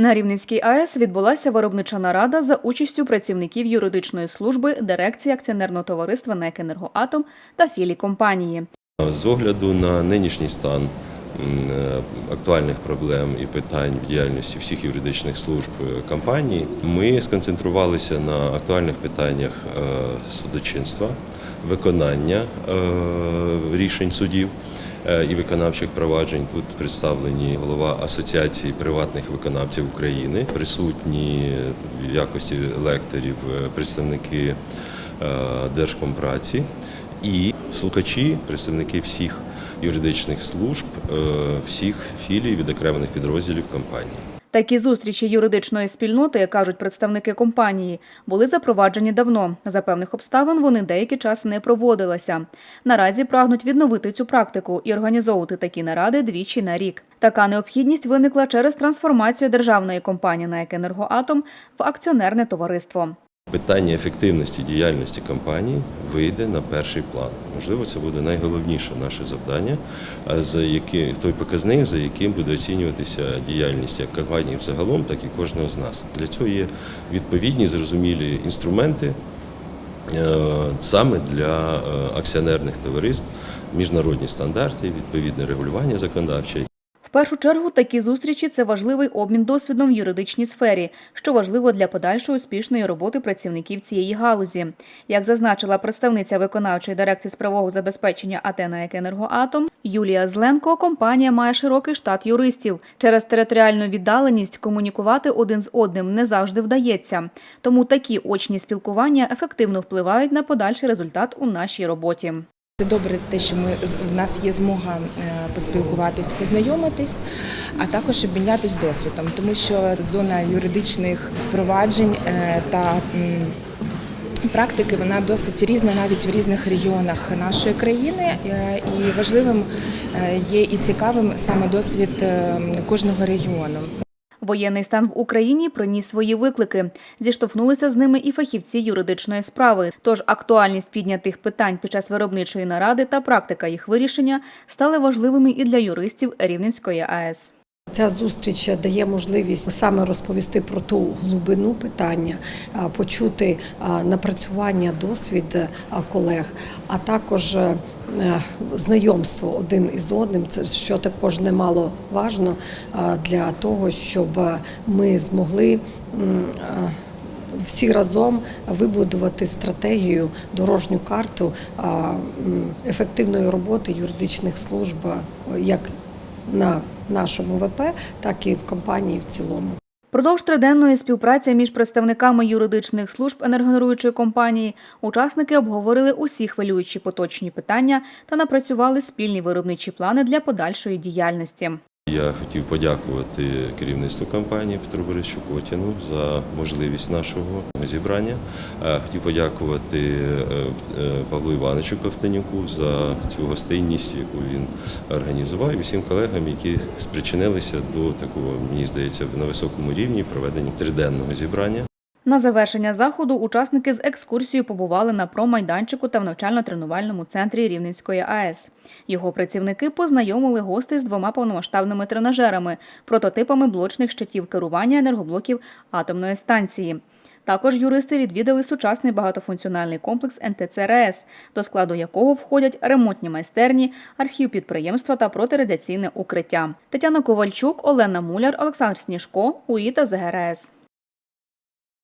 На Рівненській АЕС відбулася виробнича нарада за участю працівників юридичної служби, дирекції акціонерного товариства НЕК «Енергоатом» та філій компанії. З огляду на нинішній стан е, актуальних проблем і питань в діяльності всіх юридичних служб е, компанії, ми сконцентрувалися на актуальних питаннях е, судочинства, виконання е, рішень судів е, і виконавчих проваджень. Тут представлені голова Асоціації приватних виконавців України, присутні в якості лекторів е, представники Держкомпраці і слухачі, представники всіх юридичних служб, всіх філій відокремлених підрозділів компанії. Такі зустрічі юридичної спільноти, кажуть представники компанії, були запроваджені давно. За певних обставин вони деякий час не проводилися. Наразі прагнуть відновити цю практику і організовувати такі наради двічі на рік. Така необхідність виникла через трансформацію державної компанії на «Екенергоатом» в акціонерне товариство. Питання ефективності діяльності компанії вийде на перший план. Можливо, це буде найголовніше наше завдання, за які той показник, за яким буде оцінюватися діяльність як компанії взагалом, так і кожного з нас. Для цього є відповідні зрозумілі інструменти е, саме для е, акціонерних товариств, міжнародні стандарти, відповідне регулювання законодавче. Першу чергу такі зустрічі це важливий обмін досвідом в юридичній сфері, що важливо для подальшої успішної роботи працівників цієї галузі. Як зазначила представниця виконавчої дирекції з правового забезпечення АТ «НАЕК Енергоатом Юлія Зленко, компанія має широкий штат юристів. Через територіальну віддаленість комунікувати один з одним не завжди вдається. Тому такі очні спілкування ефективно впливають на подальший результат у нашій роботі. Це добре, те, що ми в нас є змога е, поспілкуватись, познайомитись, а також обмінятись досвідом, тому що зона юридичних впроваджень е, та практики вона досить різна навіть в різних регіонах нашої країни. Е, І важливим є і цікавим саме досвід кожного регіону. Воєнний стан в Україні приніс свої виклики. Зіштовхнулися з ними і фахівці юридичної справи. Тож актуальність піднятих питань під час виробничої наради та практика їх вирішення стали важливими і для юристів Рівненської АЕС. Ця зустріч дає можливість саме розповісти про ту глибину питання, почути напрацювання, досвід колег, а також е, знайомство один із одним, це що також немало важно для того, щоб ми змогли. всі разом вибудувати стратегію, дорожню карту ефективної роботи юридичних служб як на нашому ВП, так і в компанії в цілому. Продовж триденної співпраці між представниками юридичних служб енергогенеруючої компанії учасники обговорили усі хвилюючі поточні питання та напрацювали спільні виробничі плани для подальшої діяльності. Я хотів подякувати керівництву компанії Петру Борисовичу Котіну за можливість нашого зібрання. Е, Хотів подякувати е, е, Павлу Івановичу Ковтанюку за цю гостинність, яку він організував, і всім колегам, які спричинилися до такого, мені здається, на високому рівні проведення триденного зібрання. На завершення заходу учасники з екскурсією побували на промайданчику та в навчально-тренувальному центрі Рівненської АЕС. Його працівники познайомили гостей з двома повномасштабними тренажерами, прототипами блочних щитів керування енергоблоків атомної станції. Також юристи відвідали сучасний багатофункціональний комплекс НТЦРС, до складу якого входять ремонтні майстерні, архів підприємства та протирадіаційне укриття. Тетяна Ковальчук, Олена Муляр, Олександр Сніжко, УІТА ЗГРС.